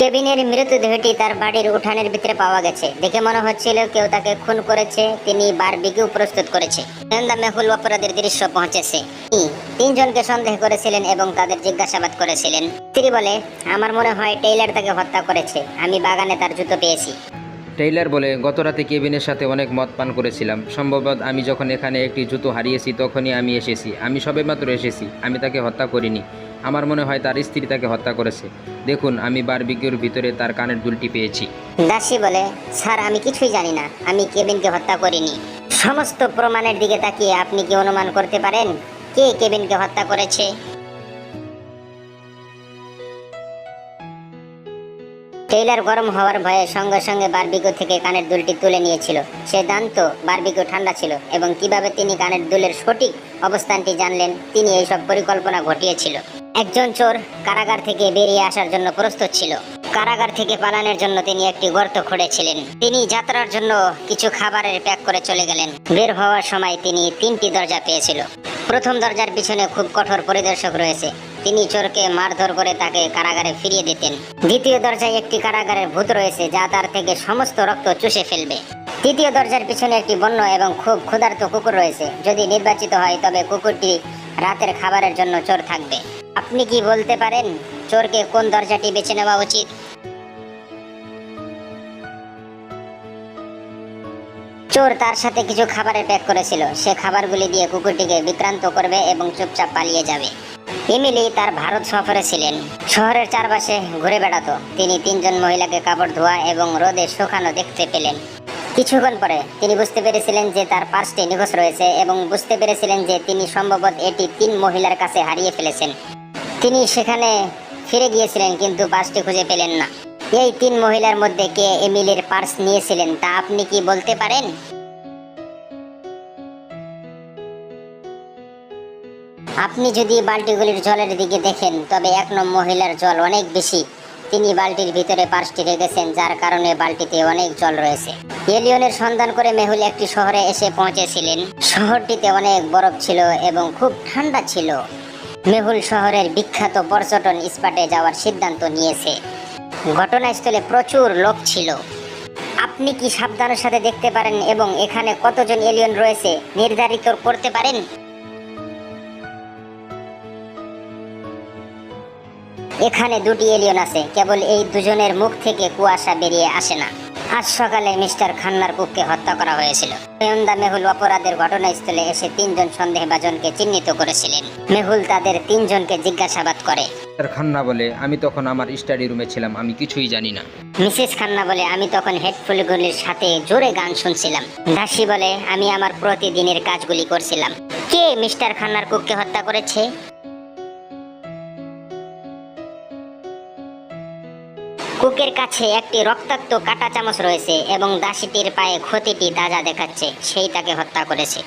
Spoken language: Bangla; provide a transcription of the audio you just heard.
কেবিনের মৃতদেহটি তার বাড়ির উঠানের ভিতরে পাওয়া গেছে। দেখে মনে হচ্ছিল কেউ তাকে খুন করেছে, তিনি বারবিকিউ প্রস্তুত করেছে। সন্ধ্যা মেহুল অপরাধের দৃশ্য পৌঁছেছে। তিনজনকে সন্দেহ করেছিলেন এবং তাদের জিজ্ঞাসাবাদ করেছিলেন। স্ত্রী বলে, আমার মনে হয় টেইলার তাকে হত্যা করেছে। আমি বাগানে তার জুতো পেয়েছি। টেইলার বলে, গতরাতে কেবিনের সাথে অনেক মদ পান করেছিলাম। সম্ভবত আমি যখন এখানে একটি জুতো হারিয়েছি, তখনই আমি এসেছি। আমি সবেমাত্র এসেছি। আমি তাকে হত্যা করিনি। আমার মনে হয় তার স্ত্রী তাকে হত্যা করেছে। দেখুন, আমি বারবিকিউর ভিতরে তার কানের দুলটি পেয়েছি। দাসী বলে, স্যার, আমি কিছুই জানি না। আমি কেবিনকে হত্যা করিনি। সমস্ত প্রমাণের দিকে তাকিয়ে আপনি কি অনুমান করতে পারেন? কে কেবিনকে হত্যা করেছে? টেইলার গরম হওয়ার ভয়ে সঙ্গে সঙ্গে বারবিকো থেকে কানের দুলটি তুলে নিয়েছিল। সে জানতো বারবিকো ঠান্ডা ছিল এবং কীভাবে তিনি কানের দুলের সঠিক অবস্থানটি জানলেন, তিনি এইসব পরিকল্পনা ঘটিয়েছিল। একজন চোর কারাগার থেকে বেরিয়ে আসার জন্য প্রস্তুত ছিল। কারাগার থেকে পালানোর জন্য তিনি একটি গর্ত খুঁড়েছিলেন। তিনি যাত্রার জন্য কিছু খাবারের প্যাক করে চলে গেলেন। বের হওয়ার সময় তিনি তিনটি দরজা পেয়েছিল। প্রথম দরজার পিছনে খুব কঠোর পরিদর্শক রয়েছে। তিনি চোরকে মারধর করে তাকে কারাগারে ফিরিয়ে দিতেন। দ্বিতীয় দরজায় একটি কারাগারের ভূত রয়েছে যা তার থেকে সমস্ত রক্ত চুষে ফেলবে। তৃতীয় দরজার পিছনে একটি বন্য এবং খুব ক্ষুধার্ত কুকুর রয়েছে। যদি নির্বাচিত হয়, তবে কুকুরটি রাতের খাবারের জন্য চোর থাকবে। আপনি কি বলতে পারেন? চোরকে কোন দরজাটি বেছে নেওয়া উচিত? চোর তার সাথে কিছু খাবারের প্যাক করেছিল। সে খাবারগুলি দিয়ে কুকুরটিকে বিক্রান্ত করবে এবং চুপচাপ পালিয়ে যাবে। এমিলি তার ভারত সফরে ছিলেন। শহরের চারপাশে ঘুরে বেড়াতো। তিনি তিনজন মহিলাকে কাপড় ধোয়া এবং রোদে শুকানো দেখতে পেলেন। কিছুক্ষণ পরে তিনি বুঝতে পেরেছিলেন যে তার পার্সটি নিখোঁজ রয়েছে এবং বুঝতে পেরেছিলেন যে তিনি সম্ভবত এটি তিন মহিলার কাছে হারিয়ে ফেলেছেন। তিনি সেখানে ফিরে গিয়েছিলেন, কিন্তু পার্সটি খুঁজে পেলেন না। এই তিন মহিলার মধ্যে কে এমিলের পার্স নিয়েছিলেন, তা আপনি কি বলতে পারেন? আপনি যদি বালতিগুলির জলের দিকে দেখেন, তবে এক নম্বর মহিলার জল অনেক বেশি। তিনি বালতির ভিতরে পার্সটি রেখেছেন, যার কারণে বালতিতে অনেক জল রয়েছে। এলিয়নের সন্ধান করে মেহুল একটি শহরে এসে পৌঁছেছিলেন। শহরটিতে অনেক বরফ ছিল এবং খুব ঠান্ডা ছিল। মেহুল শহরের বিখ্যাত পর্যটন স্পটে যাওয়ার সিদ্ধান্ত নিয়েছে। ঘটনাস্থলে প্রচুর লোক ছিল। আপনি কি সাবধানের সাথে দেখতে পারেন এবং এখানে কতজন এলিয়ন রয়েছে নির্ধারিত করতে পারেন? এখানে দুটি এলিয়ন আছে, কেবল এই দুজনের মুখ থেকে কুয়াশা বেরিয়ে আসে না। আজ সকালে মিস্টার খান্নার কুককে হত্যা করা হয়েছিল। সৈয়ন্দা মেহুল অপরাধের ঘটনাস্থলে এসে তিনজন সন্দেহভাজনকে চিহ্নিত করেছিলেন। মেহুল তাদের তিনজনকে জিজ্ঞাসাবাদ করে। খান্না বলে আমি তখন আমার স্টাডি রুমে ছিলাম আমি কিছুই জানি না। মিসেস খান্না বলে আমি তখন হেডফুলগুলির সাথে জোরে গান শুনছিলাম। দাসী বলে আমি আমার প্রতিদিনের কাজগুলি করছিলাম। কে মিস্টার খান্নার কুককে হত্যা করেছে? কুকের কাছে একটি রক্তাক্ত কাটা চামচ রয়েছে এবং দাসীটির পায়ে ক্ষতিটি তাজা দেখাচ্ছে, সেই তাকে হত্যা করেছে।